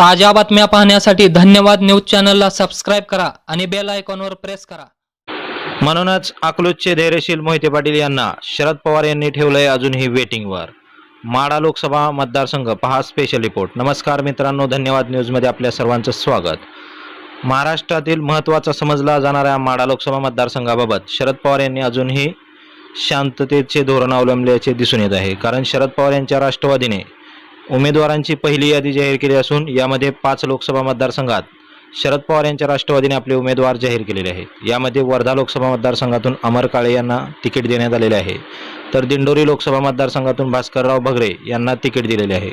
ताज्या बातम्या पाहण्यासाठी धन्यवाद न्यूज चॅनलला सबस्क्राईब करा आणि बेल आयकॉनवर प्रेस करा. म्हणूनच अकलूजचे धैर्यशील मोहिते पाटील यांना शरद पवार यांनी ठेवलंय अजूनही वेटिंगवर माडा लोकसभा मतदारसंघ पहा स्पेशल रिपोर्ट नमस्कार मित्रांनो धन्यवाद न्यूजमध्ये आपल्या सर्वांचं स्वागत. महाराष्ट्रातील महत्त्वाचा समजला जाणाऱ्या माडा लोकसभा मतदारसंघाबाबत शरद पवार यांनी अजूनही शांततेचे धोरण अवलंबल्याचे दिसून येत आहे. कारण शरद पवार यांच्या राष्ट्रवादीने उमेदवारांची पहिली यादी जाहीर केली असून यामध्ये पाच लोकसभा मतदारसंघात शरद पवार यांच्या राष्ट्रवादीने आपले उमेदवार जाहीर केलेले आहेत. यामध्ये वर्धा लोकसभा मतदारसंघातून अमर काळे यांना तिकीट देण्यात आलेले आहे. तर दिंडोरी लोकसभा मतदारसंघातून भास्करराव भगरे यांना तिकीट दिलेले आहे.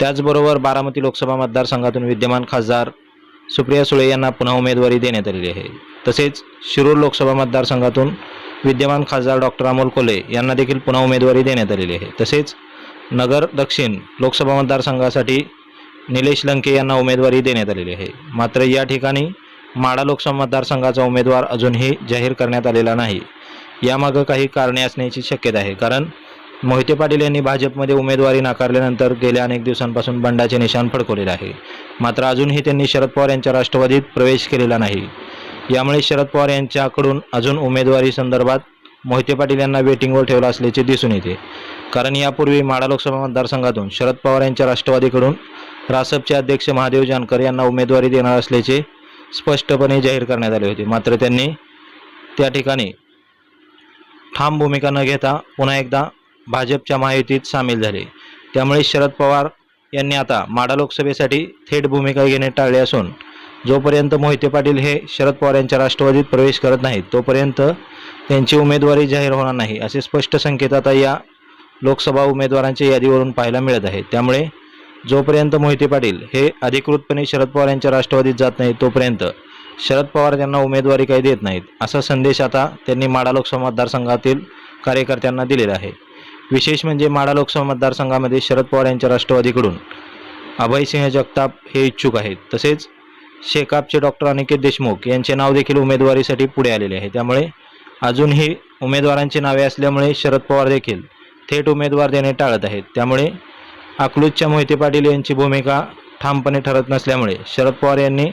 त्याचबरोबर बारामती लोकसभा मतदारसंघातून विद्यमान खासदार सुप्रिया सुळे यांना पुन्हा उमेदवारी देण्यात आलेली आहे. तसेच शिरूर लोकसभा मतदारसंघातून विद्यमान खासदार डॉक्टर अमोल कोले यांना देखील पुन्हा उमेदवारी देण्यात आलेली आहे. तसेच नगर दक्षिण लोकसभा मतदारसंघासाठी निलेश लंके यांना उमेदवारी देण्यात आलेली आहे. मात्र या ठिकाणी माडा लोकसभा मतदारसंघाचा उमेदवार अजूनही जाहीर करण्यात आलेला नाही. यामागं काही कारणे असण्याची शक्यता आहे. कारण मोहिते पाटील यांनी भाजपमध्ये उमेदवारी नाकारल्यानंतर गेल्या अनेक दिवसांपासून बंडाचे निशाण फडकवलेले आहे. मात्र अजूनही त्यांनी शरद पवार यांच्या राष्ट्रवादीत प्रवेश केलेला नाही. यामुळे शरद पवार यांच्याकडून अजून उमेदवारी संदर्भात मोहिते पाटील यांना वेटिंगवर ठेवलं असल्याचे दिसून येते. कारण यापूर्वी माडा लोकसभा मतदारसंघातून शरद पवार यांच्या राष्ट्रवादीकडून रासपचे अध्यक्ष महादेव जानकर यांना उमेदवारी देणार असल्याचे स्पष्टपणे जाहीर करण्यात आले होते. मात्र त्यांनी त्या ठिकाणी ठाम भूमिका न घेता पुन्हा एकदा भाजपच्या महायुतीत सामील झाले. त्यामुळे शरद पवार यांनी आता माडा लोकसभेसाठी थेट भूमिका घेणे टाळले असून जोपर्यंत मोहिते पाटील हे शरद पवार यांच्या राष्ट्रवादीत प्रवेश करत नाहीत तोपर्यंत त्यांची उमेदवारी जाहीर होणार नाही असे स्पष्ट संकेत आता या लोकसभा उमेदवारांच्या यादीवरून पाहायला मिळत आहे. त्यामुळे जोपर्यंत मोहिते पाटील हे अधिकृतपणे शरद पवार यांच्या राष्ट्रवादीत जात नाही तोपर्यंत शरद पवार त्यांना उमेदवारी काही देत नाहीत असा संदेश आता त्यांनी माडा लोकसभा मतदारसंघातील कार्यकर्त्यांना दिलेला आहे. विशेष म्हणजे माडा लोकसभा मतदारसंघामध्ये शरद पवार यांच्या राष्ट्रवादीकडून अभयसिंह जगताप हे इच्छुक आहेत. तसेच शेकापचे डॉक्टर अनिकेत देशमुख यांचे नाव देखील उमेदवारीसाठी पुढे आलेले आहे. त्यामुळे अजूनही उमेदवारांची नावे असल्यामुळे शरद पवार देखील थेट उमेदवार देणे टाळत आहेत. त्यामुळे अकलूजच्या मोहिते पाटील यांची भूमिका ठामपणे ठरत नसल्यामुळे शरद पवार यांनी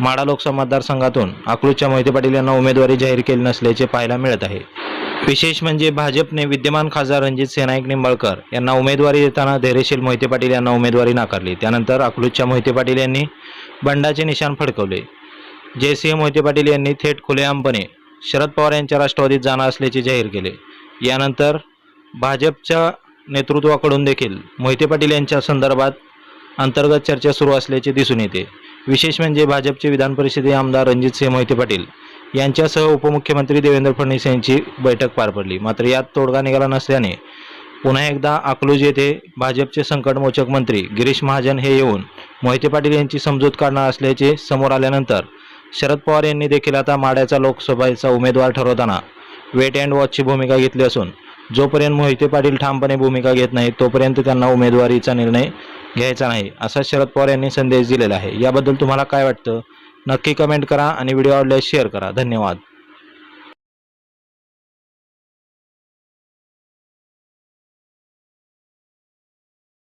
माडा लोकसभा मतदारसंघातून अकलूजच्या मोहिते पाटील यांना उमेदवारी जाहीर केली नसल्याचे पाहायला मिळत आहे. विशेष म्हणजे भाजपने विद्यमान खासदार रणजित सेनाईक निंबाळकर यांना उमेदवारी देताना धैर्यशील मोहिते पाटील यांना उमेदवारी नाकारली. त्यानंतर अकलूजच्या मोहिते पाटील यांनी बंडाचे निशाण फडकवले. जयसिंह मोहिते पाटील यांनी थेट खुलेआमपणे शरद पवार यांच्या राष्ट्रवादीत जाणार असल्याचे जाहीर केले. यानंतर भाजपच्या नेतृत्वाकडून देखील मोहिते पाटील यांच्या संदर्भात अंतर्गत चर्चा सुरू असल्याचे दिसून येते. विशेष म्हणजे भाजपचे विधान परिषदे आमदार रणजितसिंह मोहिते पाटील यांच्यासह उपमुख्यमंत्री देवेंद्र फडणवीस यांची बैठक पार पडली. मात्र यात तोडगा निघाला नसल्याने पुन्हा एकदा अकलूज येथे भाजपचे संकटमोचक मंत्री गिरीश महाजन हे येऊन मोहिते पाटील यांची समजूत काढणार असल्याचे समोर आल्यानंतर शरद पवार यांनी देखील आता माड्याचा लोकसभेचा उमेदवार ठरवताना वेट अँड वॉचची भूमिका घेतली असून जोपर्यंत मोहिते पाटील ठामपणे भूमिका घेत नाही तोपर्यंत त्यांना उमेदवारीचा निर्णय घ्यायचा नाही असा शरद पवार यांनी संदेश दिलेला आहे. याबद्दल तुम्हाला काय वाटतं? नक्की कमेंट करा आणि व्हिडिओ आवडल्यास शेअर करा. धन्यवाद.